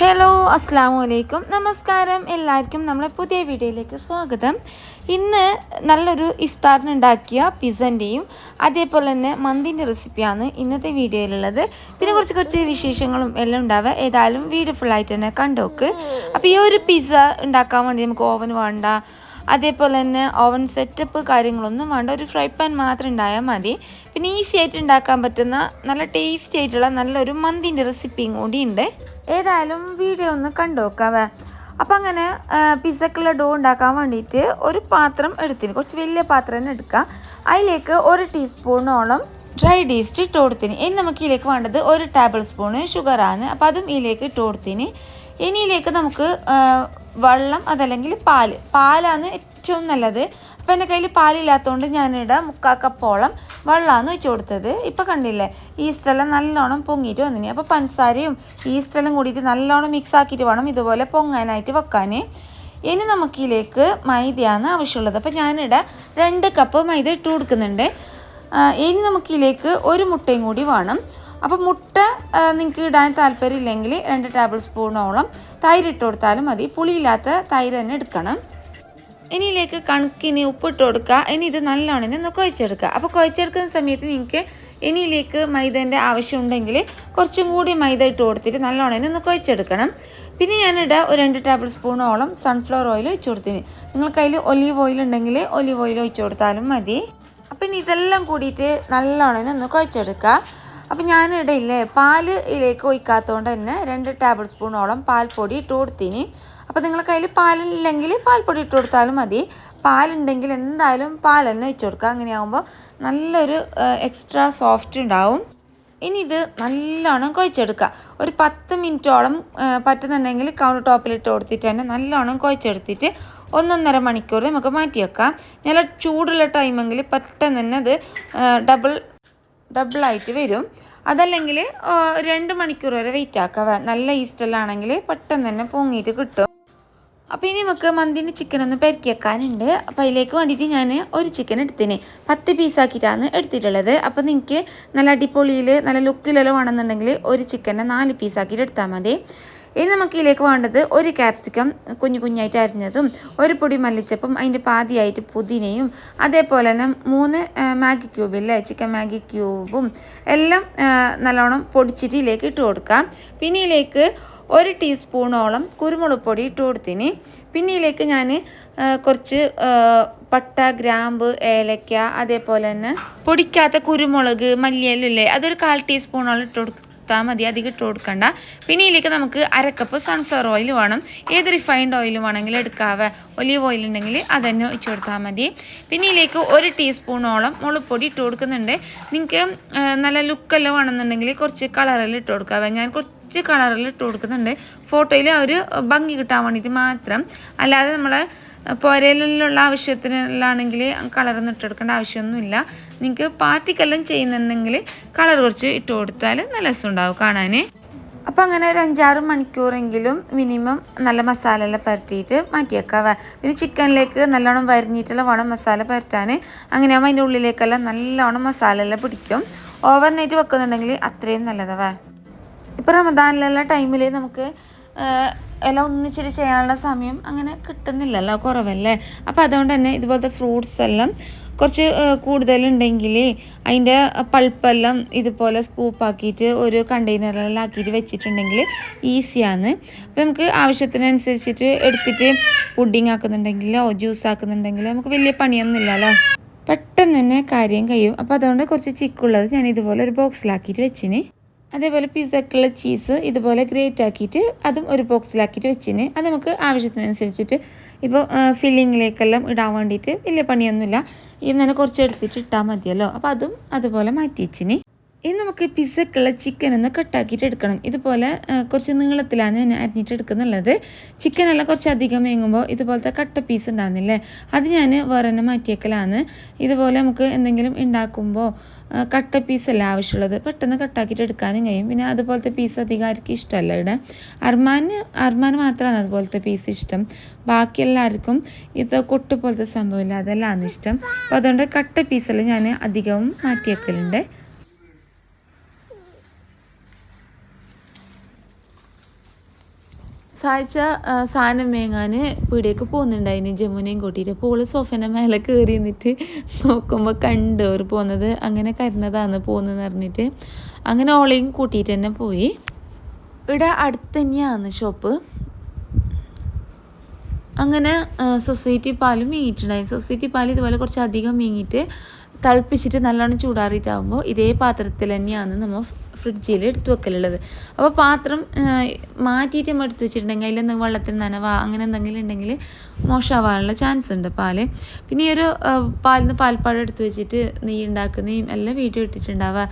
Hello അസ്സാം വലൈക്കും നമസ്കാരം. എല്ലാവർക്കും നമ്മളെ പുതിയ വീഡിയോയിലേക്ക് സ്വാഗതം. ഇന്ന് നല്ലൊരു ഇഫ്താറിന് ഉണ്ടാക്കിയ പിസന്റെയും അതേപോലെ തന്നെ മന്തിന്റെ റെസിപ്പിയാണ് ഇന്നത്തെ വീഡിയോയിലുള്ളത്. പിന്നെ കുറച്ച് കുറച്ച് വിശേഷങ്ങളും എല്ലാം ഉണ്ടാവുക. ഏതായാലും വീഡിയോ ഫുള്ളായിട്ട് തന്നെ കണ്ടോക്ക്. അപ്പോൾ ഈ ഒരു പിസ്സ ഉണ്ടാക്കാൻ വേണ്ടി നമുക്ക് ഓവൻ വേണ്ട അതേപോലെ തന്നെ ഓവൻ സെറ്റപ്പ് കാര്യങ്ങളൊന്നും വേണ്ട. ഒരു ഫ്രൈ പാൻ മാത്രം ഉണ്ടായാൽ മതി. പിന്നെ ഈസി ആയിട്ട് ഉണ്ടാക്കാൻ പറ്റുന്ന നല്ല ടേസ്റ്റി ആയിട്ടുള്ള നല്ലൊരു മന്തിന്റെ റെസിപ്പിയും കൂടി ഉണ്ട് ഏതായാലും വീഡിയോ ഒന്ന് കണ്ടുനോക്കാവേ അപ്പം അങ്ങനെ പിസക്കുള്ള ഡോ ഉണ്ടാക്കാൻ വേണ്ടിയിട്ട് ഒരു പാത്രം എടുത്തിന്. കുറച്ച് വലിയ പാത്രം തന്നെ എടുക്കുക അതിലേക്ക് ഒരു ടീസ്പൂണോളം ഡ്രൈ ഡീസ്റ്റ് ഇട്ട് കൊടുത്തിന്. ഇനി നമുക്ക് ഇതിലേക്ക് വേണ്ടത് ഒരു ടേബിൾ സ്പൂണ് ഷുഗറാണ് അപ്പം അതും ഇതിലേക്ക് ഇട്ട് കൊടുത്തിന്. ഇനിയിലേക്ക് നമുക്ക് വെള്ളം അതല്ലെങ്കിൽ പാൽ. പാലാണ് ഏറ്റവും നല്ലത്. അപ്പോൾ എന്റെ കയ്യിൽ പാലില്ലാത്തതുകൊണ്ട് ഞാനിവിടെ മുക്കാൽ കപ്പോളം വെള്ളമാണ് ഒഴിച്ചു കൊടുത്തത്. ഇപ്പോൾ കണ്ടില്ലേ? ഈസ്റ്റെല്ലാം നല്ലോണം പൊങ്ങിയിട്ട് വന്നിനി. അപ്പോൾ പഞ്ചസാരയും ഈസ്റ്റെല്ലാം കൂടിയിട്ട് നല്ലോണം മിക്സ് ആക്കിയിട്ട് വേണം ഇതുപോലെ പൊങ്ങാനായിട്ട് വെക്കാൻ ഇനി നമുക്കിതിലേക്ക് മൈദയാണ് ആവശ്യമുള്ളത്. അപ്പോൾ ഞാനിവിടെ രണ്ട് കപ്പ് മൈദ ഇട്ട് കൊടുക്കുന്നുണ്ട്. ഇനി നമുക്കിതിലേക്ക് ഒരു മുട്ടയും കൂടി വേണം. അപ്പോൾ മുട്ട നിങ്ങൾക്ക് ഇടാൻ താല്പര്യമില്ലെങ്കിൽ രണ്ട് ടേബിൾ സ്പൂണോളം തൈര് ഇട്ട് കൊടുത്താലും മതി. പുളിയില്ലാത്ത തൈര് തന്നെ എടുക്കണം. ഇനിയിലേക്ക് കണക്കിന് ഉപ്പിട്ട് കൊടുക്കുക. ഇനി ഇത് നല്ലോണം ഒന്ന് കുഴച്ചെടുക്കുക. അപ്പോൾ കുഴച്ചെടുക്കുന്ന സമയത്ത് നിങ്ങൾക്ക് ഇനിയിലേക്ക് മൈദേന്റെ ആവശ്യമുണ്ടെങ്കിൽ കുറച്ചും കൂടി മൈദ ഇട്ട് കൊടുത്തിട്ട് നല്ലോണം ഒന്ന് കുഴച്ചെടുക്കണം. പിന്നെ ഞാനിവിടെ ഒരു രണ്ട് ടേബിൾ സ്പൂണോളം സൺഫ്ലവർ ഓയിൽ ഒഴിച്ചു കൊടുത്തിന്. നിങ്ങൾക്ക് അതിൽ ഒലീവ് ഓയിൽ ഉണ്ടെങ്കിൽ ഒലീവ് ഓയിൽ ഒഴിച്ചു കൊടുത്താലും മതി. അപ്പം ഇനി ഇതെല്ലാം കൂടിയിട്ട് നല്ലോണം ഒന്ന് കുഴച്ചെടുക്കുക. അപ്പം ഞാനിവിടെ ഇല്ലേ പാൽ ഇതിലേക്ക് ഒഴിക്കാത്തതുകൊണ്ട് തന്നെ രണ്ട് ടേബിൾ സ്പൂണോളം പാൽപ്പൊടി ഇട്ട് കൊടുത്തിന്. അപ്പോൾ നിങ്ങൾ കയ്യിൽ പാലില്ലെങ്കിൽ പാൽപ്പൊടി ഇട്ട് കൊടുത്താലും മതി. പാലുണ്ടെങ്കിൽ എന്തായാലും പാൽ തന്നെ വെച്ച് കൊടുക്കുക അങ്ങനെയാകുമ്പോൾ നല്ലൊരു എക്സ്ട്രാ സോഫ്റ്റ് ഉണ്ടാവും. ഇനി ഇത് നല്ലോണം കുഴച്ചെടുക്കുക ഒരു പത്ത് മിനിറ്റോളം പറ്റുന്നുണ്ടെങ്കിൽ കൗണ്ടർ ടോപ്പിലിട്ട് കൊടുത്തിട്ട് തന്നെ നല്ലോണം കുഴച്ചെടുത്തിട്ട് ഒന്നൊന്നര മണിക്കൂർ നമുക്ക് മാറ്റി വെക്കാം നല്ല ചൂടുള്ള ടൈമെങ്കിൽ പെട്ടെന്ന് തന്നെ അത് ഡബിൾ ഡബിളായിട്ട് വരും. അതല്ലെങ്കിൽ രണ്ട് മണിക്കൂർ വരെ വെയിറ്റ് ആക്കുക നല്ല ഈസ്റ്റലാണെങ്കിൽ പെട്ടെന്ന് തന്നെ പൊങ്ങിയിട്ട് കിട്ടും. അപ്പോൾ ഇനി നമുക്ക് മന്തിന്റെ ചിക്കൻ ഒന്ന് പെരക്കി വെക്കാനുണ്ട് അപ്പോൾ അതിലേക്ക് വേണ്ടിയിട്ട് ഞാൻ ഒരു ചിക്കൻ എടുത്തിന്. പത്ത് പീസാക്കിയിട്ടാണ് എടുത്തിട്ടുള്ളത്. അപ്പോൾ നിങ്ങൾക്ക് നല്ല അടിപൊളിയിൽ നല്ല ലുക്കിലെല്ലാം വേണമെന്നുണ്ടെങ്കിൽ ഒരു ചിക്കനെ നാല് പീസാക്കിയിട്ട് എടുത്താൽ മതി. ഇനി നമുക്ക് ഇതിലേക്ക് വേണ്ടത് ഒരു ക്യാപ്സിക്കം കുഞ്ഞു കുഞ്ഞായിട്ട് അരിഞ്ഞതും ഒരു പൊടി മല്ലിച്ചപ്പും അതിന്റെ പാതിയായിട്ട് പുതിനയും അതേപോലെ തന്നെ മൂന്ന് മാഗി ക്യൂബില്ലേ ചിക്കൻ മാഗി ക്യൂബും എല്ലാം നല്ലോണം പൊടിച്ചിട്ട് ഇതിലേക്ക് ഇട്ട് കൊടുക്കാം പിന്നെ ഇതിലേക്ക് ഒരു ടീസ്പൂണോളം കുരുമുളക് പൊടി ഇട്ട് കൊടുത്തിന്. പിന്നെ ഇതിലേക്ക് ഞാൻ കുറച്ച് പട്ട ഗ്രാമ്പ് ഏലക്ക അതേപോലെ തന്നെ പൊടിക്കാത്ത കുരുമുളക് മല്ലിയല്ലേ അതൊരു കാൽ ടീസ്പൂണോളം ഇട്ട് കൊടുത്താൽ മതി അധികം ഇട്ട് കൊടുക്കണ്ട. പിന്നെ ഇതിലേക്ക് നമുക്ക് അരക്കപ്പ് സൺഫ്ലവർ ഓയിൽ വേണം. ഏത് റിഫൈൻഡ് ഓയിൽ വേണമെങ്കിലും എടുക്കാവേ. ഒലീവ് ഓയിൽ ഉണ്ടെങ്കിൽ അതന്നെ ഒഴിച്ചു കൊടുത്താൽ മതി. പിന്നെ ഇതിലേക്ക് ഒരു ടീസ്പൂണോളം മുളപ്പൊടി ഇട്ട് കൊടുക്കുന്നുണ്ട്. നിങ്ങൾക്ക് നല്ല ലുക്കെല്ലാം വേണമെന്നുണ്ടെങ്കിൽ കുറച്ച് കളറെല്ലാം ഇട്ട് കൊടുക്കാവേ. ഞാൻ കുറച്ച് കുറച്ച് കളറിൽ ഇട്ട് കൊടുക്കുന്നുണ്ട്. ഫോട്ടോയിൽ ആ ഒരു ഭംഗി കിട്ടാൻ വേണ്ടിയിട്ട് മാത്രം. അല്ലാതെ നമ്മളെ പുരയിലുള്ള ആവശ്യത്തിനാണെങ്കിൽ ഒന്നും കൊടുക്കേണ്ട ആവശ്യമൊന്നുമില്ല. നിങ്ങൾക്ക് പാർട്ടിക്കെല്ലാം ചെയ്യുന്നുണ്ടെങ്കിൽ കളർ കുറച്ച് ഇട്ട് കൊടുത്താൽ നല്ല രസമുണ്ടാവും കാണാൻ അപ്പോൾ അങ്ങനെ ഒരു അഞ്ചാറ് മണിക്കൂറെങ്കിലും മിനിമം നല്ല മസാല എല്ലാം പരട്ടിയിട്ട് മാറ്റിയേക്കാവ. പിന്നെ ചിക്കനിലേക്ക് നല്ലോണം വരിഞ്ഞിട്ടുള്ള വേണം മസാല പരട്ടാൻ അങ്ങനെയാകുമ്പോൾ അതിന്റെ ഉള്ളിലേക്കെല്ലാം നല്ലോണം മസാല എല്ലാം പിടിക്കും. ഓവർ നൈറ്റ് വെക്കുന്നുണ്ടെങ്കിൽ അത്രയും നല്ലതാവേ ഇപ്പോൾ റമദാനിലുള്ള ടൈമിൽ നമുക്ക് എല്ലാം ഒന്നിച്ചിട്ട് ചെയ്യാനുള്ള സമയം അങ്ങനെ കിട്ടുന്നില്ലല്ലോ കുറവല്ലേ? അപ്പോൾ അതുകൊണ്ട് തന്നെ ഇതുപോലത്തെ ഫ്രൂട്ട്സ് എല്ലാം കുറച്ച് കൂടുതലുണ്ടെങ്കിൽ അതിന്റെ പൾപ്പെല്ലാം ഇതുപോലെ സ്കൂപ്പാക്കിയിട്ട് ഒരു കണ്ടെയ്നറിലെല്ലാം ആക്കിയിട്ട് വെച്ചിട്ടുണ്ടെങ്കിൽ ഈസിയാണ് അപ്പോൾ നമുക്ക് ആവശ്യത്തിനനുസരിച്ചിട്ട് എടുത്തിട്ട് പുഡിങ് ആക്കുന്നുണ്ടെങ്കിലോ ജ്യൂസ് ആക്കുന്നുണ്ടെങ്കിലോ നമുക്ക് വലിയ പണിയൊന്നുമില്ലല്ലോ. പെട്ടെന്ന് തന്നെ കാര്യം കഴിയും. അപ്പോൾ അതുകൊണ്ട് കുറച്ച് ചിക്കുള്ളത് ഞാൻ ഇതുപോലെ ഒരു ബോക്സിലാക്കിയിട്ട് വെച്ചിന്. അതേപോലെ പിസ്സക്കുള്ള ചീസ് ഇതുപോലെ ഗ്രേറ്റ് ആക്കിയിട്ട് അതും ഒരു ബോക്സിലാക്കിയിട്ട് വെച്ചിന്. അത് നമുക്ക് ആവശ്യത്തിനനുസരിച്ചിട്ട് ഇപ്പോൾ ഫില്ലിങ്ങിലേക്കെല്ലാം ഇടാൻ വേണ്ടിയിട്ട് വലിയ പണിയൊന്നുമില്ല. ഇന്നലെ കുറച്ച് എടുത്തിട്ട് ഇട്ടാൽ മതിയല്ലോ. അപ്പോൾ അതും അതുപോലെ മാറ്റി വെച്ചിന് ഇനി നമുക്ക് പിസ്സക്കുള്ള ചിക്കൻ ഒന്ന് കട്ടാക്കിയിട്ട് എടുക്കണം. ഇതുപോലെ കുറച്ച് നീളത്തിലാണ് ഞാൻ അരിഞ്ഞിട്ട് എടുക്കുന്നുള്ളത്. ചിക്കനെല്ലാം കുറച്ച് അധികം വേങ്ങുമ്പോൾ ഇതുപോലത്തെ കട്ട പീസ് ഉണ്ടാകുന്നില്ലേ? അത് ഞാൻ വേറെ തന്നെ മാറ്റിയേക്കലാണ്. ഇതുപോലെ നമുക്ക് എന്തെങ്കിലും ഉണ്ടാക്കുമ്പോൾ കട്ട പീസല്ല ആവശ്യമുള്ളത്? പെട്ടെന്ന് കട്ടാക്കിയിട്ട് എടുക്കാനും കഴിയും. പിന്നെ അതുപോലത്തെ പീസ് അധികം ആർക്കും ഇഷ്ടമല്ല ഇവിടെ. അർമാന് അർമാന് മാത്രമാണ് അതുപോലത്തെ പീസ് ഇഷ്ടം. ബാക്കി എല്ലാവർക്കും ഇത് കൊട്ടുപോലത്തെ സംഭവമില്ല. അതെല്ലാം ഇഷ്ടം. അപ്പോൾ അതുകൊണ്ട് കട്ട പീസെല്ലാം ഞാൻ അധികവും മാറ്റിയേക്കലുണ്ട്. സാഴ്ച സാധനം മേങ്ങാൻ പീടിയേക്ക് പോകുന്നുണ്ടായിന് ജമുനയും കൂട്ടിയിട്ട് അപ്പോൾ ഓൾ സോഫേന്റെ മേലെ കയറി നിന്നിട്ട് നോക്കുമ്പോൾ കണ്ട് അവർ പോകുന്നത് അങ്ങനെ കരുന്നതാണ് പോകുന്നതെന്ന് പറഞ്ഞിട്ട്. അങ്ങനെ ഓളെയും കൂട്ടിയിട്ട് തന്നെ പോയി. ഇവിടെ അടുത്ത് തന്നെയാണ് ഷോപ്പ്. അങ്ങനെ സൊസൈറ്റി പാലും മീങ്ങിയിട്ടുണ്ടായി സൊസൈറ്റി പാൽ ഇതുപോലെ കുറച്ച് അധികം മീങ്ങിയിട്ട് തിളപ്പിച്ചിട്ട് നല്ലോണം ചൂടാറിയിട്ടാകുമ്പോൾ ഇതേ പാത്രത്തിൽ തന്നെയാണ് നമ്മൾ ഫ്രിഡ്ജിൽ എടുത്ത് വെക്കലുള്ളത്. അപ്പോൾ പാത്രം മാറ്റിയിട്ട് നമ്മൾ എടുത്ത് വെച്ചിട്ടുണ്ടെങ്കിൽ അതിലെന്തെങ്കിലും വെള്ളത്തിൽ നനവ അങ്ങനെ എന്തെങ്കിലും ഉണ്ടെങ്കിൽ മോശമാവാനുള്ള ചാൻസ് ഉണ്ട് പാൽ. പിന്നെ ഈ ഒരു പാലിൽ നിന്ന് പാൽപ്പാടം എടുത്ത് വെച്ചിട്ട് നെയ്യ് ഉണ്ടാക്കുന്നതും എല്ലാം വീഡിയോ ഇട്ടിട്ടുണ്ടാവുക.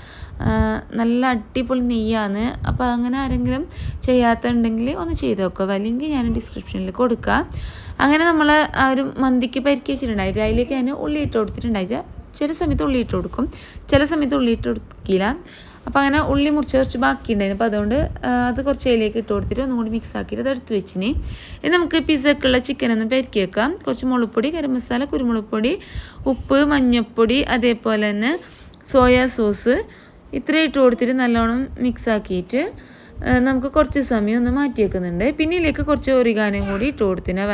നല്ല അടിപൊളി നെയ്യാണ്. അപ്പോൾ അങ്ങനെ ആരെങ്കിലും ചെയ്യാത്തുണ്ടെങ്കിൽ ഒന്ന് ചെയ്ത് നോക്കുക. അല്ലെങ്കിൽ ഞാൻ ഡിസ്ക്രിപ്ഷനിൽ കൊടുക്കുക. അങ്ങനെ നമ്മൾ ആ ഒരു മന്തിക്ക് പരിക്കി വെച്ചിട്ടുണ്ടായിരുന്നു. അതിലേക്ക് ഞാൻ ഉള്ളി ഇട്ട് കൊടുത്തിട്ടുണ്ടായിട്ട് ചില സമയത്ത് ഉള്ളി ഇട്ട് കൊടുക്കും. ചില സമയത്ത് ഉള്ളി ഇട്ട് കൊടുക്കില്ല. അപ്പോൾ അങ്ങനെ ഉള്ളി മുറിച്ച് കുറച്ച് ബാക്കി ഉണ്ടായിരുന്നു അപ്പോൾ അതുകൊണ്ട് അത് കുറച്ച് അതിലേക്ക് ഇട്ട് കൊടുത്തിട്ട് ഒന്നും കൂടി മിക്സ് ആക്കിയിട്ട് അത് എടുത്ത് വെച്ചിന്. ഇനി നമുക്ക് പിസക്കുള്ള ചിക്കൻ ഒന്ന് പെരുക്കി വെക്കാം. കുറച്ച് മുളപ്പൊടി ഗരം മസാല കുരുമുളക് പൊടി ഉപ്പ് മഞ്ഞൾപ്പൊടി അതേപോലെ തന്നെ സോയാ സോസ് ഇത്രയും ഇട്ട് കൊടുത്തിട്ട് നല്ലോണം മിക്സ് ആക്കിയിട്ട് നമുക്ക് കുറച്ച് സമയം ഒന്ന് മാറ്റി വെക്കുന്നുണ്ട്. പിന്നെ ഇതിലേക്ക് കുറച്ച് ഒറിഗാനും കൂടി ഇട്ട് കൊടുത്തിന്.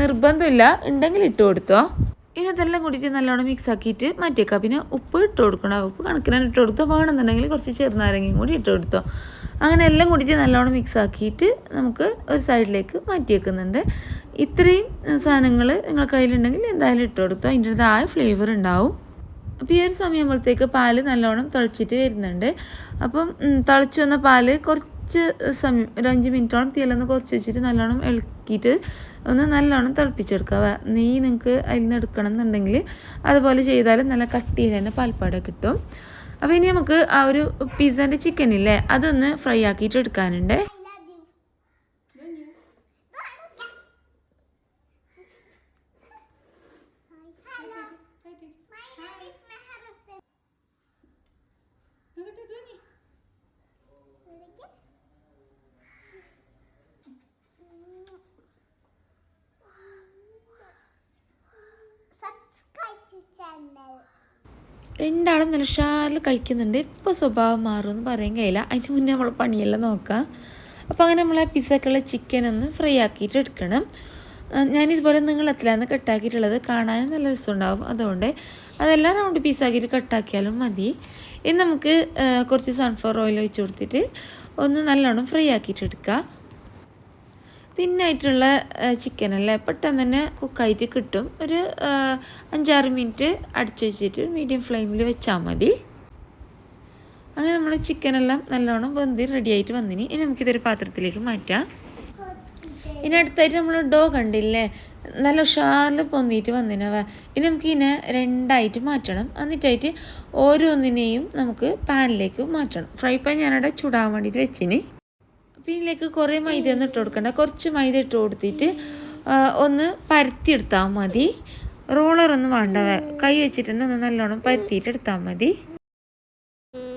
നിർബന്ധമില്ല. ഉണ്ടെങ്കിൽ ഇട്ട് കൊടുത്തോ. ഇനി അതെല്ലാം കൂടിയിട്ട് നല്ലോണം മിക്സ് ആക്കിയിട്ട് മാറ്റി പിന്നെ ഉപ്പ് ഇട്ട് കൊടുക്കണം. ഉപ്പ് കണക്കിനാണ് ഇട്ട് കൊടുത്തോ വേണമെന്നുണ്ടെങ്കിൽ കുറച്ച് ചെറുനാരങ്ങയും കൂടി ഇട്ട് കൊടുത്തോ. അങ്ങനെ എല്ലാം കൂടിയിട്ട് നല്ലോണം മിക്സ് ആക്കിയിട്ട് നമുക്ക് ഒരു സൈഡിലേക്ക് മാറ്റി വെക്കുന്നുണ്ട് ഇത്രയും സാധനങ്ങൾ നിങ്ങൾ കയ്യിലുണ്ടെങ്കിൽ എന്തായാലും ഇട്ട് കൊടുത്തോ. അതിന്റെതായ ഫ്ലേവർ ഉണ്ടാവും. അപ്പോൾ ഈ ഒരു സമയമ്പോഴത്തേക്ക് പാൽ നല്ലോണം തിളച്ചിട്ട് വരുന്നുണ്ട്. അപ്പം തിളച്ച് വന്ന പാൽ കുറച്ച് സമയം ഒരു അഞ്ച് മിനിറ്റോളം തീയിലൊന്ന് കുറച്ച് വെച്ചിട്ട് നല്ലോണം ഇളക്കിയിട്ട് ഒന്ന് നല്ലോണം തിളപ്പിച്ചെടുക്കുക. നെയ്യ് നിങ്ങൾക്ക് അതിൽ നിന്ന് എടുക്കണം എന്നുണ്ടെങ്കിൽ അതുപോലെ ചെയ്താൽ നല്ല കട്ടിയിൽ തന്നെ പാൽപ്പാട കിട്ടും. അപ്പോൾ ഇനി നമുക്ക് ആ ഒരു പിസ്സേന്റെ ചിക്കൻ ഇല്ലേ അതൊന്ന് ഫ്രൈ ആക്കിയിട്ട് എടുക്കാനുണ്ട്. രണ്ടാളും നല്ല ഷാറിൽ കളിക്കുന്നുണ്ട്. ഇപ്പോൾ സ്വഭാവം മാറുമെന്ന് പറയാൻ കഴിയില്ല. അതിന് മുന്നേ നമ്മൾ പണിയെല്ലാം നോക്കാം. അപ്പോൾ അങ്ങനെ നമ്മൾ ആ പിസ്സക്കുള്ള ചിക്കൻ ഒന്ന് ഫ്രൈ ആക്കിയിട്ട് എടുക്കണം. ഞാനിതുപോലെ നീളത്തിലാണ് കട്ടാക്കിയിട്ടുള്ളത് കാണാൻ നല്ല രസമുണ്ടാവും. അതുകൊണ്ട് അതെല്ലാം റൗണ്ട് പീസാക്കിയിട്ട് കട്ടാക്കിയാലും മതി. ഇനി നമുക്ക് കുറച്ച് സൺഫ്ലവർ ഓയിൽ ഒഴിച്ച് കൊടുത്തിട്ട് ഒന്ന് നല്ലോണം ഫ്രൈ ആക്കിയിട്ട് എടുക്കുക തിന്നായിട്ടുള്ള ചിക്കൻ അല്ലേ? പെട്ടെന്ന് തന്നെ കുക്കായിട്ട് കിട്ടും. ഒരു അഞ്ചാറ് മിനിറ്റ് അടച്ചു വെച്ചിട്ട് മീഡിയം ഫ്ലെയിമിൽ വെച്ചാൽ മതി. അങ്ങനെ നമ്മൾ ചിക്കനെല്ലാം നല്ലോണം വെന്തി റെഡി ആയിട്ട് വന്നിനി. ഇനി നമുക്കിതൊരു പാത്രത്തിലേക്ക് മാറ്റാം. ഇനി അടുത്തായിട്ട് നമ്മൾ ഡോ കണ്ടില്ലേ? നല്ല ഉഷാറിൽ പൊന്തിയിട്ട് വന്നിനവ. ഇനി നമുക്ക് ഇതിനെ രണ്ടായിട്ട് മാറ്റണം. എന്നിട്ടായിട്ട് ഓരോന്നിനെയും നമുക്ക് പാനിലേക്ക് മാറ്റണം. ഫ്രൈ പാൻ ഞാനവിടെ ചുടാൻ വേണ്ടിയിട്ട് വെച്ചിന്. അപ്പോൾ ഇതിലേക്ക് കുറേ മൈദ ഒന്നും ഇട്ട് കൊടുക്കണ്ട കുറച്ച് മൈദ ഇട്ട് കൊടുത്തിട്ട് ഒന്ന് പരത്തിയെടുത്താൽ മതി. റോളറൊന്നും വേണ്ട. കൈ വെച്ചിട്ട് തന്നെ ഒന്ന് നല്ലോണം പരത്തിയിട്ട് എടുത്താൽ മതി.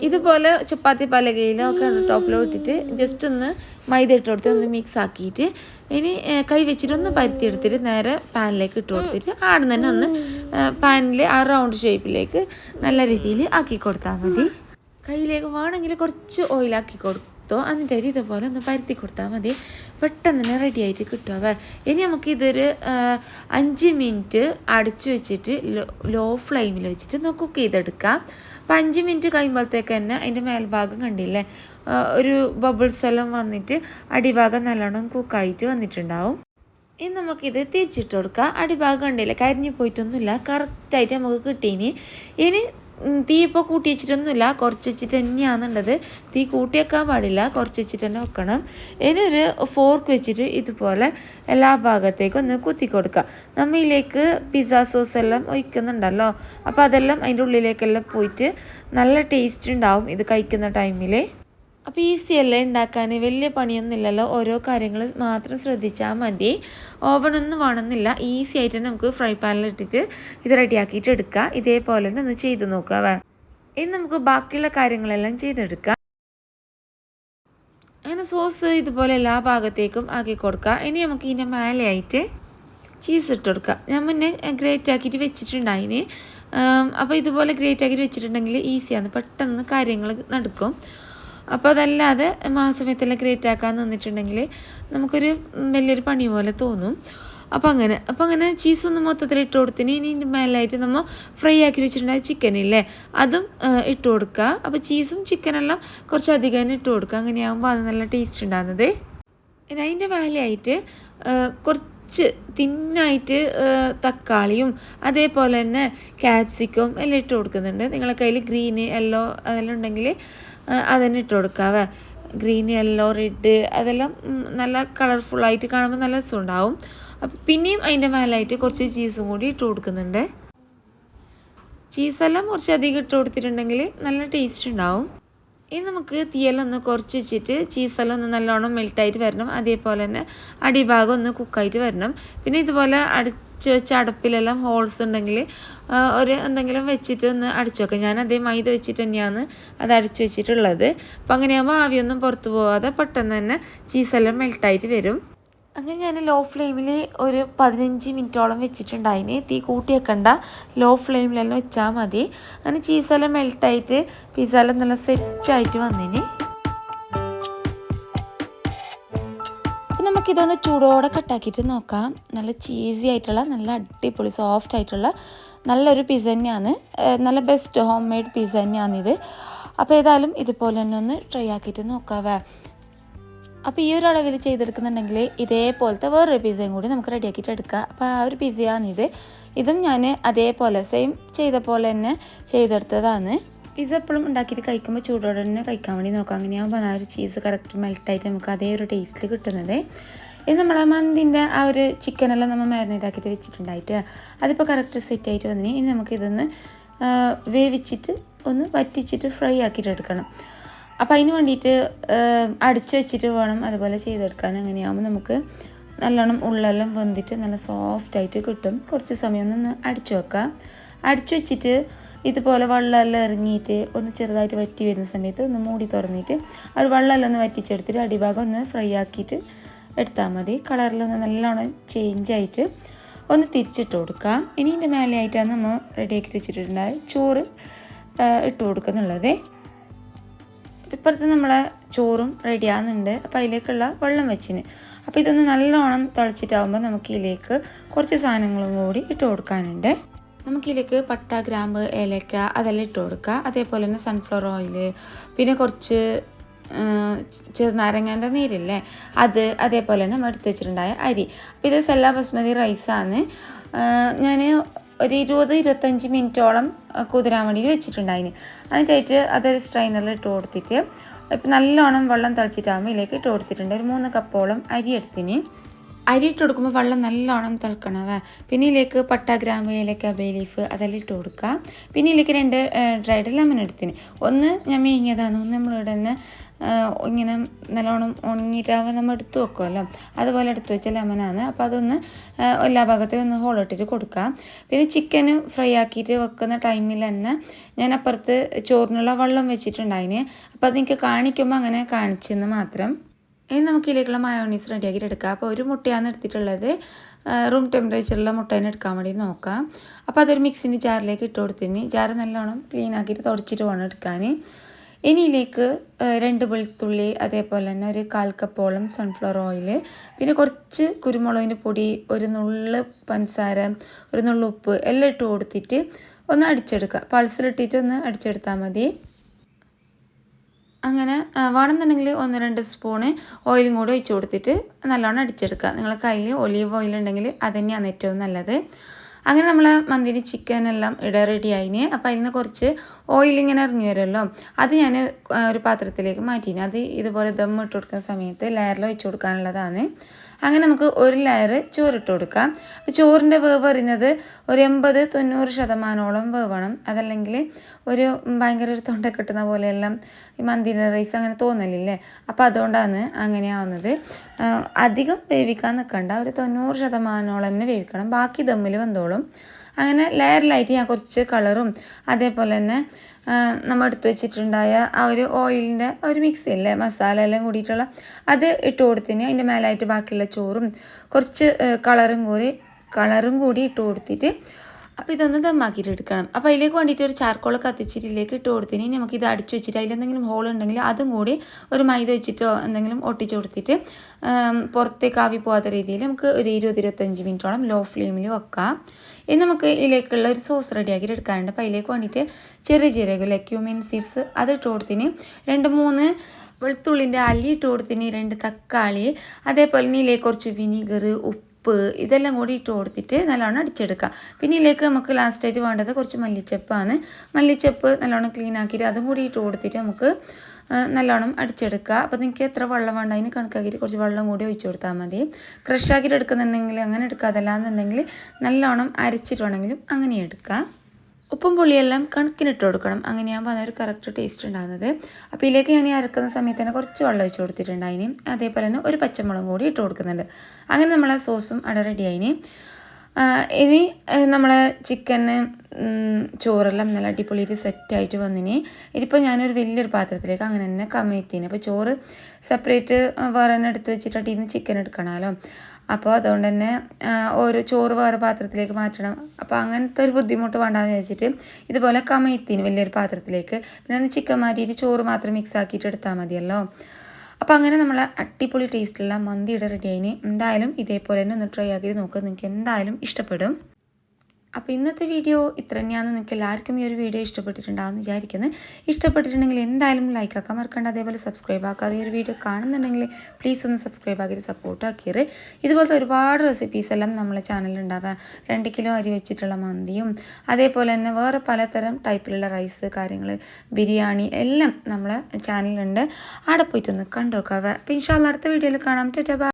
ഇതുപോലെ ചപ്പാത്തി പലകയിലോ ഒക്കെ ടോപ്പിലോ ഇട്ടിട്ട് ജസ്റ്റ് ഒന്ന് മൈദ ഇട്ട് കൊടുത്ത് ഒന്ന് മിക്സ് ആക്കിയിട്ട് ഇനി കൈ വെച്ചിട്ട് ഒന്ന് പരത്തി എടുത്തിട്ട് നേരെ പാനിലേക്ക് ഇട്ട് കൊടുത്തിട്ട് ആടെ തന്നെ ഒന്ന് പാനിൽ ആ റൗണ്ട് ഷേപ്പിലേക്ക് നല്ല രീതിയിൽ ആക്കി കൊടുത്താൽ മതി. കയ്യിലേക്ക് വേണമെങ്കിൽ കുറച്ച് ഓയിലാക്കി കൊടുത്തോ എന്നിട്ട് അരി ഇതുപോലെ ഒന്ന് പരത്തി കൊടുത്താൽ മതി. പെട്ടെന്ന് തന്നെ റെഡി ആയിട്ട് കിട്ടുമവ ഇനി നമുക്ക് ഇതൊരു അഞ്ച് മിനിറ്റ് അടച്ചു വെച്ചിട്ട് ലോ ഫ്ലെയിമിൽ വെച്ചിട്ട് ഒന്ന് കുക്ക് ചെയ്തെടുക്കാം. അപ്പം അഞ്ച് മിനിറ്റ് കഴിയുമ്പോഴത്തേക്ക് തന്നെ അതിന്റെ മേൽഭാഗം കണ്ടില്ലേ? ഒരു ബബിൾസ് എല്ലാം വന്നിട്ട് അടിഭാഗം നല്ലോണം കുക്കായിട്ട് വന്നിട്ടുണ്ടാവും. ഇനി നമുക്കിത് തിരിച്ചിട്ട് കൊടുക്കാം. അടിഭാഗം ഉണ്ടല്ലേ കരിഞ്ഞു പോയിട്ടൊന്നുമില്ല. കറക്റ്റായിട്ട് നമുക്ക് കിട്ടീനി ഇനി തീ ഇപ്പോൾ കൂട്ടി വെച്ചിട്ടൊന്നുമില്ല. കുറച്ച് വെച്ചിട്ട് തന്നെയാണുള്ളത്. തീ കൂട്ടി വെക്കാൻ പാടില്ല. കുറച്ച് വെച്ചിട്ട് തന്നെ വെക്കണം. ഇനി ഒരു ഫോർക്ക് വെച്ചിട്ട് ഇതുപോലെ എല്ലാ ഭാഗത്തേക്കും ഒന്ന് കുത്തി കൊടുക്കുക നമ്മൾ ഇതിലേക്ക് പിസ്സ സോസ് എല്ലാം ഒഴിക്കുന്നുണ്ടല്ലോ. അപ്പോൾ അതെല്ലാം അതിന്റെ ഉള്ളിലേക്കെല്ലാം പോയിട്ട് നല്ല ടേസ്റ്റ് ഉണ്ടാവും ഇത് കഴിക്കുന്ന ടൈമിൽ അപ്പോൾ ഈസി അല്ലേ ഉണ്ടാക്കാൻ വലിയ പണിയൊന്നുമില്ലല്ലോ. ഓരോ കാര്യങ്ങൾ മാത്രം ശ്രദ്ധിച്ചാൽ മതി. ഓവനൊന്നും വേണമെന്നില്ല. ഈസി ആയിട്ട് തന്നെ നമുക്ക് ഫ്രൈ പാനിൽ ഇട്ടിട്ട് ഇത് റെഡിയാക്കിയിട്ട് എടുക്കുക ഇതേപോലെ തന്നെ ഒന്ന് ചെയ്ത് നോക്കുക ഇനി നമുക്ക് ബാക്കിയുള്ള കാര്യങ്ങളെല്ലാം ചെയ്തെടുക്കാം. അങ്ങനെ സോസ് ഇതുപോലെ എല്ലാ ഭാഗത്തേക്കും ആക്കി കൊടുക്കുക ഇനി നമുക്ക് ഇതിന്റെ മേലെയായിട്ട് ചീസ് ഇട്ട് കൊടുക്കുക ഞാൻ മുന്നേ ഗ്രേറ്റ് ആക്കിയിട്ട് വെച്ചിട്ടുണ്ടായിന്. അപ്പോൾ ഇതുപോലെ ഗ്രേറ്റ് ആക്കിയിട്ട് വെച്ചിട്ടുണ്ടെങ്കിൽ ഈസിയാണ് പെട്ടെന്ന് കാര്യങ്ങൾ നടക്കും. അപ്പോൾ അതല്ലാതെ മാസമയത്തെല്ലാം ക്രിയേറ്റ് ആക്കാൻ നിന്നിട്ടുണ്ടെങ്കിൽ നമുക്കൊരു വലിയൊരു പണി പോലെ തോന്നും. അപ്പോൾ അങ്ങനെ അപ്പോൾ അങ്ങനെ ചീസ് ഒന്ന് മൊത്തത്തിൽ ഇട്ട് കൊടുത്തിന്. ഇനി ഇതിന്റെ മേലായിട്ട് നമ്മൾ ഫ്രൈ ആക്കി വെച്ചിട്ടുണ്ടായ ചിക്കൻ ഇല്ലേ? അതും ഇട്ട് കൊടുക്കുക അപ്പോൾ ചീസും ചിക്കനെല്ലാം കുറച്ച് അധികം ഇട്ട് കൊടുക്കുക അങ്ങനെയാകുമ്പോൾ അത് നല്ല ടേസ്റ്റ് ഉണ്ടാകുന്നത്. പിന്നെ അതിന്റെ മേലെയായിട്ട് കുറച്ച് തിന്നായിട്ട് തക്കാളിയും അതേപോലെ തന്നെ ക്യാപ്സിക്കും എല്ലാം ഇട്ട് കൊടുക്കുന്നുണ്ട്. നിങ്ങളെ കയ്യിൽ ഗ്രീന് യെല്ലോ അതെല്ലാം ഉണ്ടെങ്കിൽ അതന്നെ ഇട്ട് കൊടുക്കാവേ. ഗ്രീൻ യെല്ലോ റെഡ് അതെല്ലാം നല്ല കളർഫുള്ളായിട്ട് കാണുമ്പോൾ നല്ല രസമുണ്ടാവും. അപ്പം പിന്നെയും അതിന്റെ മേലായിട്ട് കുറച്ച് ചീസും കൂടി ഇട്ട് കൊടുക്കുന്നുണ്ട്. ചീസെല്ലാം കുറച്ച് അധികം ഇട്ട് കൊടുത്തിട്ടുണ്ടെങ്കിൽ നല്ല ടേസ്റ്റ് ഉണ്ടാവും. ഇനി നമുക്ക് തീയെല്ലാം ഒന്ന് കുറച്ച് വെച്ചിട്ട് ചീസെല്ലാം ഒന്ന് നല്ലോണം മെൽട്ടായിട്ട് വരണം. അതേപോലെ തന്നെ അടിഭാഗം ഒന്ന് കുക്കായിട്ട് വരണം. പിന്നെ ഇതുപോലെ അടിച്ച് വെച്ച അടപ്പിലെല്ലാം ഹോൾസ് ഉണ്ടെങ്കിൽ ഒരു എന്തെങ്കിലും വെച്ചിട്ട് ഒന്ന് അടിച്ചു വെക്കാം. ഞാൻ അതേ മൈദ വെച്ചിട്ട് തന്നെയാണ് അത് അടിച്ചു വെച്ചിട്ടുള്ളത്. അപ്പം അങ്ങനെയാകുമ്പോൾ ആവിയൊന്നും പുറത്തു പോവാതെ പെട്ടെന്ന് തന്നെ ചീസെല്ലാം മെൽട്ടായിട്ട് വരും. അങ്ങനെ ഞാൻ ലോ ഫ്ലെയിമിൽ ഒരു പതിനഞ്ച് മിനിറ്റോളം വെച്ചിട്ടുണ്ടായിന്. തീ കൂട്ടി വെക്കണ്ട ലോ ഫ്ലെയിമിലെല്ലാം വെച്ചാൽ മതി. അങ്ങനെ ചീസെല്ലാം മെൽട്ടായിട്ട് പിസ്സെല്ലാം നല്ല സെറ്റായിട്ട് വന്നിന്. നമുക്കിതൊന്ന് ചൂടോടെ കട്ടാക്കിയിട്ട് നോക്കാം. നല്ല ചീസി ആയിട്ടുള്ള നല്ല അടിപൊളി സോഫ്റ്റ് ആയിട്ടുള്ള നല്ലൊരു പിസ്സ തന്നെയാണ്. നല്ല ബെസ്റ്റ് ഹോം മെയ്ഡ് പിസ്സ തന്നെയാണിത് അപ്പോൾ ഏതായാലും ഇതുപോലെ തന്നെ ഒന്ന് ട്രൈ ആക്കിയിട്ട് നോക്കാവേ. അപ്പോൾ ഈ ഒരു അളവിൽ ചെയ്തെടുക്കുന്നുണ്ടെങ്കിൽ ഇതേപോലത്തെ വേറൊരു പിസ്സയും കൂടി നമുക്ക് റെഡിയാക്കിയിട്ട് എടുക്കാം. അപ്പോൾ ആ ഒരു പിസ്സയാണിത് ഇതും ഞാൻ അതേപോലെ സെയിം ചെയ്ത പോലെ തന്നെ ചെയ്തെടുത്തതാണ്. പിസ്സ എപ്പോഴും ഉണ്ടാക്കിയിട്ട് കഴിക്കുമ്പോൾ ചൂടോടെ തന്നെ കഴിക്കാൻ വേണ്ടി നോക്കാം. അങ്ങനെയാകുമ്പോൾ ആ ഒരു ചീസ് കറക്റ്റ് മെൽട്ടായിട്ട് നമുക്ക് അതേ ഒരു ടേസ്റ്റിൽ കിട്ടുന്നത്. ഇത് നമ്മളെ മന്തിന്റെ ആ ഒരു ചിക്കനെല്ലാം നമ്മൾ മാരിനേറ്റ് ആക്കിയിട്ട് വെച്ചിട്ടുണ്ടായിട്ട് അതിപ്പോൾ കറക്റ്റ് സെറ്റ് ആയിട്ട് വന്നിന്. ഇനി നമുക്കിതൊന്ന് വേവിച്ചിട്ട് ഒന്ന് വറ്റിച്ചിട്ട് ഫ്രൈ ആക്കിയിട്ട് എടുക്കണം. അപ്പോൾ അതിന് വേണ്ടിയിട്ട് അടിച്ചു വെച്ചിട്ട് വേണം അതുപോലെ ചെയ്തെടുക്കാൻ. അങ്ങനെയാകുമ്പോൾ നമുക്ക് നല്ലോണം ഉള്ളെല്ലാം വെന്തിട്ട് നല്ല സോഫ്റ്റ് ആയിട്ട് കിട്ടും. കുറച്ച് സമയം ഒന്ന് അടിച്ചു വെക്കാം. അടിച്ചു വെച്ചിട്ട് ഇതുപോലെ വെള്ളമെല്ലാം ഇറങ്ങിയിട്ട് ഒന്ന് ചെറുതായിട്ട് വറ്റി വരുന്ന സമയത്ത് ഒന്ന് മൂടി തുറന്നിട്ട് അത് വെള്ളമെല്ലാം ഒന്ന് വറ്റിച്ചെടുത്തിട്ട് അടിഭാഗം ഒന്ന് ഫ്രൈ ആക്കിയിട്ട് എടുത്താൽ മതി. കളറിലൊന്ന് നല്ലോണം ചേഞ്ച് ആയിട്ട് ഒന്ന് തിരിച്ചിട്ട് കൊടുക്കാം. ഇനി ഇതിന്റെ മേലെയായിട്ടാണ് നമ്മൾ റെഡിയാക്കി വെച്ചിട്ടുണ്ടായത് ചോറ് ഇട്ട് കൊടുക്കുന്നുള്ളത്. ഇപ്പുറത്ത് നമ്മളെ ചോറും റെഡി ആകുന്നുണ്ട് അപ്പോൾ അതിലേക്കുള്ള വെള്ളം വെച്ചിന്. അപ്പോൾ ഇതൊന്ന് നല്ലോണം തിളച്ചിട്ടാകുമ്പോൾ നമുക്ക് ഇതിലേക്ക് കുറച്ച് സാധനങ്ങളും കൂടി ഇട്ട് കൊടുക്കാനുണ്ട്. നമുക്കിതിലേക്ക് പട്ട ഗ്രാമ്പ് ഏലക്ക അതെല്ലാം ഇട്ട് കൊടുക്കുക. അതേപോലെ തന്നെ സൺഫ്ലവർ ഓയിൽ പിന്നെ കുറച്ച് ചെറുനാരങ്ങേന്റെ നീരില്ലേ? അത് അതേപോലെ തന്നെ നമ്മൾ എടുത്ത് വെച്ചിട്ടുണ്ടായ അരി. അപ്പോൾ ഇത് സെല്ല ബസ്മതി റൈസാണ് ഞാൻ ഒരു ഇരുപത് ഇരുപത്തഞ്ച് മിനിറ്റോളം കുതിരാൻ വേണ്ടിയിട്ട് വെച്ചിട്ടുണ്ടായിന്. എന്നിട്ടായിട്ട് അതൊരു സ്ട്രൈനറിൽ ഇട്ട് കൊടുത്തിട്ട് ഇപ്പം നല്ലോണം വെള്ളം തിളച്ചിട്ടാകുമ്പോൾ ഇതിലേക്ക് ഇട്ട് കൊടുത്തിട്ടുണ്ട്. ഒരു മൂന്ന് കപ്പോളം അരി എടുത്തിന്. അരി ഇട്ട് കൊടുക്കുമ്പോൾ വെള്ളം നല്ലോണം തിളക്കണവേ. പിന്നെ ഇതിലേക്ക് പട്ട ഗ്രാമ്പ് ഏലക്ക ബേ ലീഫ് അതെല്ലാം ഇട്ട് കൊടുക്കുക പിന്നെ ഇതിലേക്ക് രണ്ട് ഡ്രൈഡ് ലെമൺ എടുത്തിന്. ഒന്ന് ഞാൻ മേങ്ങിയതാണ്. ഒന്ന് നമ്മളിവിടെ തന്നെ ഇങ്ങനെ നല്ലോണം ഉണങ്ങിയിട്ടാവുമ്പോൾ നമ്മൾ എടുത്തു വെക്കുമല്ലോ അതുപോലെ എടുത്തു വെച്ച ലെമനാണ് അപ്പോൾ അതൊന്ന് എല്ലാ ഭാഗത്തേക്കും ഒന്ന് ഹോൾ ഇട്ടിട്ട് കൊടുക്കാം. പിന്നെ ചിക്കൻ ഫ്രൈ ആക്കിയിട്ട് വെക്കുന്ന ടൈമിൽ തന്നെ ഞാൻ അപ്പുറത്ത് ചോറിനുള്ള വെള്ളം വെച്ചിട്ടുണ്ടായിന്. അപ്പോൾ അത് എനിക്ക് കാണിക്കുമ്പോൾ അങ്ങനെ കാണിച്ചെന്ന് മാത്രം. ഇനി നമുക്ക് ഇതിലേക്കുള്ള മയോണീസ് റെഡിയാക്കിയിട്ട് എടുക്കാം. അപ്പോൾ ഒരു മുട്ടയാണ് എടുത്തിട്ടുള്ളത്. റൂം ടെമ്പറേച്ചറിലുള്ള മുട്ടേനെ എടുക്കാൻ വേണ്ടി നോക്കാം. അപ്പോൾ അതൊരു മിക്സിന്റെ ജാറിലേക്ക് ഇട്ട് കൊടുത്തിന്. ജാർ നല്ലോണം ക്ലീൻ ആക്കിയിട്ട് തുടച്ചിട്ട് വേണം എടുക്കാൻ ഇനി ഇതിലേക്ക് രണ്ട് വെളുത്തുള്ളി അതേപോലെ തന്നെ ഒരു കാൽ കപ്പോളം സൺഫ്ലവർ ഓയിൽ പിന്നെ കുറച്ച് കുരുമുളകിന്റെ പൊടി ഒരു നുള്ള് പഞ്ചസാര ഒരു നുള്ള് ഉപ്പ് എല്ലാം ഇട്ട് കൊടുത്തിട്ട് ഒന്ന് അടിച്ചെടുക്കുക. പൾസിലിട്ടിട്ട് ഒന്ന് അടിച്ചെടുത്താൽ മതി. അങ്ങനെ വേണമെന്നുണ്ടെങ്കിൽ ഒന്ന് രണ്ട് സ്പൂണ് ഓയിലും കൂടെ ഒഴിച്ച് കൊടുത്തിട്ട് നല്ലോണം അടിച്ചെടുക്കുക. നിങ്ങളെ കയ്യിൽ ഒലീവ് ഓയിൽ ഉണ്ടെങ്കിൽ അത് തന്നെയാണ് ഏറ്റവും നല്ലത്. അങ്ങനെ നമ്മൾ മന്തിരി ചിക്കൻ എല്ലാം ഇട റെഡി ആയിന്. അപ്പോൾ അതിൽ നിന്ന് കുറച്ച് ഓയിൽ ഇങ്ങനെ ഇറങ്ങി വരുമല്ലോ അത് ഞാൻ ഒരു പാത്രത്തിലേക്ക് മാറ്റിന്. അത് ഇതുപോലെ ദം ഇട്ട് കൊടുക്കുന്ന സമയത്ത് ലെയറിൽ വെച്ച് കൊടുക്കാനുള്ളതാണ്. അങ്ങനെ നമുക്ക് ഒരു ലെയർ ചോറിട്ട് കൊടുക്കാം. അപ്പോൾ ചോറിന്റെ വേവ് അറിയുന്നത് ഒരു എൺപത് തൊണ്ണൂറ് ശതമാനോളം വേവണം. അതല്ലെങ്കിൽ ഒരു ഭയങ്കര ഒരു തൊണ്ട കിട്ടുന്ന പോലെയെല്ലാം ഈ മന്തിന്റെ റൈസ് അങ്ങനെ തോന്നലില്ലേ? അപ്പോൾ അതുകൊണ്ടാണ് അങ്ങനെ ആവുന്നത്. അധികം വേവിക്കാൻ നിൽക്കണ്ട ഒരു തൊണ്ണൂറ് ശതമാനോളം തന്നെ വേവിക്കണം. ബാക്കി ദമ്മിൽ വെന്തോളും അങ്ങനെ ലെയറിലായിട്ട് ഞാൻ കുറച്ച് കളറും അതേപോലെ തന്നെ നമ്മൾ എടുത്തു വെച്ചിട്ടുണ്ടായ ആ ഒരു ഓയിലിന്റെ ഒരു മിക്സ് ഇല്ലേ മസാല എല്ലാം കൂടിയിട്ടുള്ള അത് ഇട്ട് കൊടുത്തിന്. അതിന്റെ മേലായിട്ട് ബാക്കിയുള്ള ചോറും കുറച്ച് കളറും കൂടി കളറും കൂടി ഇട്ട് കൊടുത്തിട്ട് അപ്പോൾ ഇതൊന്ന് ദമ്മാക്കിയിട്ട് എടുക്കണം. അപ്പോൾ അതിലേക്ക് വേണ്ടിയിട്ട് ഒരു ചാർക്കോൾ കത്തിച്ചിട്ടിലേക്ക് ഇട്ട് കൊടുത്തിന്. നമുക്ക് ഇത് അടിച്ചു വെച്ചിട്ട് അതിലെന്തെങ്കിലും ഹോൾ ഉണ്ടെങ്കിൽ അതും കൂടി ഒരു മൈദ വെച്ചിട്ടോ എന്തെങ്കിലും ഒട്ടിച്ചു കൊടുത്തിട്ട് പുറത്തേക്ക് ആവി പോകാത്ത രീതിയിൽ നമുക്ക് ഒരു ഇരുപത് ഇരുപത്തഞ്ച് മിനിറ്റോളം ലോ ഫ്ലെയിമിൽ വെക്കാം. ഇനി നമുക്ക് ഇതിലേക്കുള്ള ഒരു സോസ് റെഡിയാക്കിയിട്ട് എടുക്കാനുണ്ട്. അപ്പോൾ അതിലേക്ക് വേണ്ടിയിട്ട് ചെറിയ ജീരകം ലക്യൂമിൻ സീഡ്സ് അത് ഇട്ട് കൊടുത്തിന്. രണ്ട് മൂന്ന് വെളുത്തുള്ളിന്റെ അല്ലി ഇട്ട് കൊടുത്തിന്. രണ്ട് തക്കാളി. അതേപോലെ ഇതിലേക്ക് കുറച്ച് വിനീഗർ ഉപ്പ് ഇതെല്ലാം കൂടി ഇട്ട് കൊടുത്തിട്ട് നല്ലോണം അടിച്ചെടുക്കുക. പിന്നെ ഇതിലേക്ക് നമുക്ക് ലാസ്റ്റായിട്ട് വേണ്ടത് കുറച്ച് മല്ലിച്ചപ്പാണ്. മല്ലിച്ചപ്പ് നല്ലോണം ക്ലീൻ ആക്കിയിട്ട് അതും കൂടി ഇട്ട് കൊടുത്തിട്ട് നമുക്ക് നല്ലോണം അടിച്ചെടുക്കുക. അപ്പോൾ നിങ്ങൾക്ക് എത്ര വെള്ളം വേണ്ട അതിന് കണക്കാക്കിയിട്ട് കുറച്ച് വെള്ളം കൂടി ഒഴിച്ചു കൊടുത്താൽ മതി. ക്രഷ് ആക്കിയിട്ട് എടുക്കുന്നുണ്ടെങ്കിൽ അങ്ങനെ എടുക്കാതല്ല എന്നുണ്ടെങ്കിൽ നല്ലോണം അരച്ചിട്ടുണ്ടെങ്കിലും അങ്ങനെ എടുക്കാം ഉപ്പും പുളിയെല്ലാം കണക്കിനിട്ട് കൊടുക്കണം അങ്ങനെയാകുമ്പോൾ അതൊരു കറക്റ്റ് ടേസ്റ്റ് ഉണ്ടാകുന്നത്. അപ്പോൾ ഇതിലേക്ക് ഞാൻ ഈ അരക്കുന്ന സമയത്ത് തന്നെ കുറച്ച് വെള്ളം ഒഴിച്ച് കൊടുത്തിട്ടുണ്ട്. അതിന് അതേപോലെ തന്നെ ഒരു പച്ചമുളകും കൂടി ഇട്ട് കൊടുക്കുന്നുണ്ട്. അങ്ങനെ നമ്മളെ സോസും അട റെഡി ആയിന് ഇനി നമ്മളെ ചിക്കന് ചോറെല്ലാം നല്ല അടിപൊളിയിൽ സെറ്റായിട്ട് വന്നിന്. ഇതിപ്പോൾ ഞാനൊരു വലിയൊരു പാത്രത്തിലേക്ക് അങ്ങനെ തന്നെ കമഴ്ത്തിന് അപ്പോൾ ചോറ് സെപ്പറേറ്റ് വേറെ തന്നെ എടുത്ത് വെച്ചിട്ട് അടിയിൽ നിന്ന് ചിക്കൻ എടുക്കണമല്ലോ. അപ്പോൾ അതുകൊണ്ട് തന്നെ ഓരോ ചോറ് വേറെ പാത്രത്തിലേക്ക് മാറ്റണം. അപ്പോൾ അങ്ങനത്തെ ഒരു ബുദ്ധിമുട്ട് വേണ്ടാന്ന് വെച്ചിട്ട് ഇതുപോലെ കമഴ്ത്തിന് വലിയൊരു പാത്രത്തിലേക്ക്. പിന്നെ ചിക്കൻ മാറ്റിയിട്ട് ചോറ് മാത്രം മിക്സ് ആക്കിയിട്ട് എടുത്താൽ മതിയല്ലോ. അപ്പോൾ അങ്ങനെ നമ്മൾ അടിപൊളി ടേസ്റ്റുള്ള മന്തിയുടെ റെഡി ആയിന്. എന്തായാലും ഇതേപോലെ തന്നെ ഒന്ന് ട്രൈ ആക്കി നോക്കുക നിങ്ങൾക്ക് എന്തായാലും ഇഷ്ടപ്പെടും. അപ്പോൾ ഇന്നത്തെ വീഡിയോ ഇത്ര തന്നെയാണ്. നിങ്ങൾക്ക് എല്ലാവർക്കും ഈ ഒരു വീഡിയോ ഇഷ്ടപ്പെട്ടിട്ടുണ്ടാകുമെന്ന് വിചാരിക്കുന്നത് ഇഷ്ടപ്പെട്ടിട്ടുണ്ടെങ്കിൽ എന്തായാലും ലൈക്ക് ആക്കാൻ മറക്കണ്ട. അതേപോലെ സബ്സ്ക്രൈബ് ആക്കാതെ ഈ ഒരു വീഡിയോ കാണുന്നുണ്ടെങ്കിൽ പ്ലീസ് ഒന്ന് സബ്സ്ക്രൈബ് ആക്കി സപ്പോർട്ട് ആക്കിയത് ഇതുപോലത്തെ ഒരുപാട് റെസിപ്പീസ് എല്ലാം നമ്മളെ ചാനലിൽ ഉണ്ടാവാം രണ്ട് കിലോ അരി വെച്ചിട്ടുള്ള മന്തിയും അതേപോലെ തന്നെ വേറെ പലതരം ടൈപ്പിലുള്ള റൈസ് കാര്യങ്ങൾ ബിരിയാണി എല്ലാം നമ്മളെ ചാനലിലുണ്ട് അവിടെ പോയിട്ടൊന്ന് കണ്ടു നോക്കാവേ അപ്പോൾ ഇൻഷാല്ല അടുത്ത വീഡിയോയിൽ കാണാം. ബൈ.